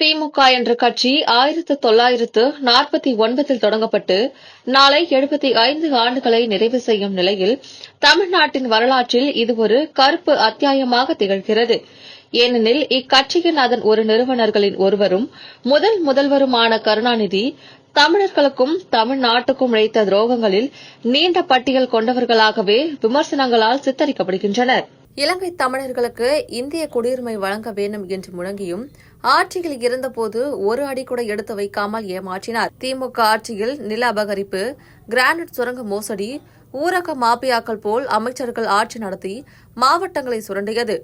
திமுக என்ற கட்சி ஆயிரத்து தொள்ளாயிரத்து நாற்பத்தி ஒன்பதில் தொடங்கப்பட்டு நாளை எழுபத்தி ஐந்து ஆண்டுகளை நிறைவு செய்யும் நிலையில் தமிழ்நாட்டின் வரலாற்றில் இது ஒரு கருப்பு அத்தியாயமாக திகழ்கிறது. ஏனெனில் இக்கட்சியின் அதன் ஒரு நிறுவனர்களின் ஒருவரும் முதல் முதல்வருமான கருணாநிதி தமிழர்களுக்கும் தமிழ்நாட்டுக்கும் இழைத்த துரோகங்களில் நீண்ட பட்டியல் கொண்டவர்களாகவே விமர்சனங்களால் சித்தரிக்கப்படுகின்றனர். இலங்கை தமிழர்களுக்கு இந்திய குடியுரிமை வழங்க வேண்டும் என்று முழங்கியும் ஆட்சியில் இருந்தபோது ஒரு அடி கூட எடுத்து வைக்காமல் ஏமாற்றினார். திமுக ஆட்சியில் நில அபகரிப்பு கிரானைட் சுரங்க மோசடி ஊரக மாபியாக்கள் போல் அமைச்சர்கள் ஆட்சி நடத்தி மாவட்டங்களை சுரண்டியது.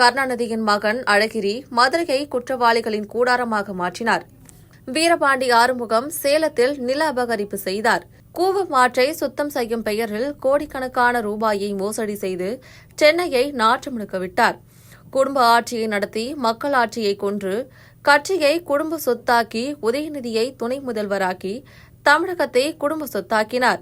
கருணாநிதியின் மகன் அழகிரி மதுரையை குற்றவாளிகளின் கூடாரமாக மாற்றினார். வீரபாண்டி ஆறுமுகம் சேலத்தில் நில அபகரிப்பு செய்தார். கூவம் ஆற்றை சுத்தம் செய்யும் பெயரில் கோடிக்கணக்கான ரூபாயை மோசடி செய்து சென்னையை நாற்றமுழுக்க விட்டார். குடும்ப ஆட்சியை நடத்தி மக்கள் ஆட்சியை கொன்று கட்சியை குடும்ப சொத்தாக்கி உதயநிதியை துணை முதல்வராக்கி தமிழகத்தை குடும்ப சொத்தாக்கினார்.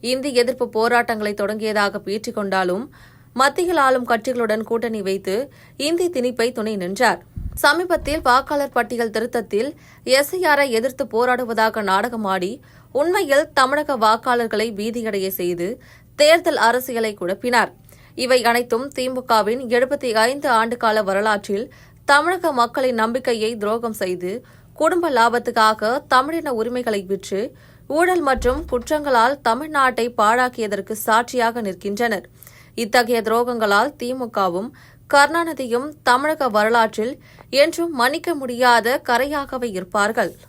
இந்தி எதிர்ப்பு போராட்டங்களை தொடங்கியதாக பேற்றிக் கொண்டாலும் மத்தியில் ஆளும் கட்சிகளுடன் கூட்டணி வைத்து இந்தி திணிப்பை துணை நின்றார். சமீபத்தில் வாக்காளர் பட்டியல் திருத்தத்தில் எஸ்ஐஆரை எதிர்த்து போராடுவதாக நாடகமாடி உண்மையில் தமிழக வாக்காளர்களை பீதியடைய செய்து தேர்தல் அரசியலை குழப்பினார். இவை அனைத்தும் திமுகவின் எழுபத்தி ஐந்து ஆண்டுகால வரலாற்றில் தமிழக மக்களின் நம்பிக்கையை துரோகம் செய்து குடும்ப லாபத்துக்காக தமிழின உரிமைகளை விற்று ஊழல் மற்றும் குற்றங்களால் தமிழ்நாட்டை பாழாக்கியதற்கு சாட்சியாக நிற்கின்றனர். இத்தகைய துரோகங்களால் திமுகவும் கருணாநிதியும் தமிழக வரலாற்றில் என்றும் மன்னிக்க முடியாத கரையாகவே இருப்பார்கள்.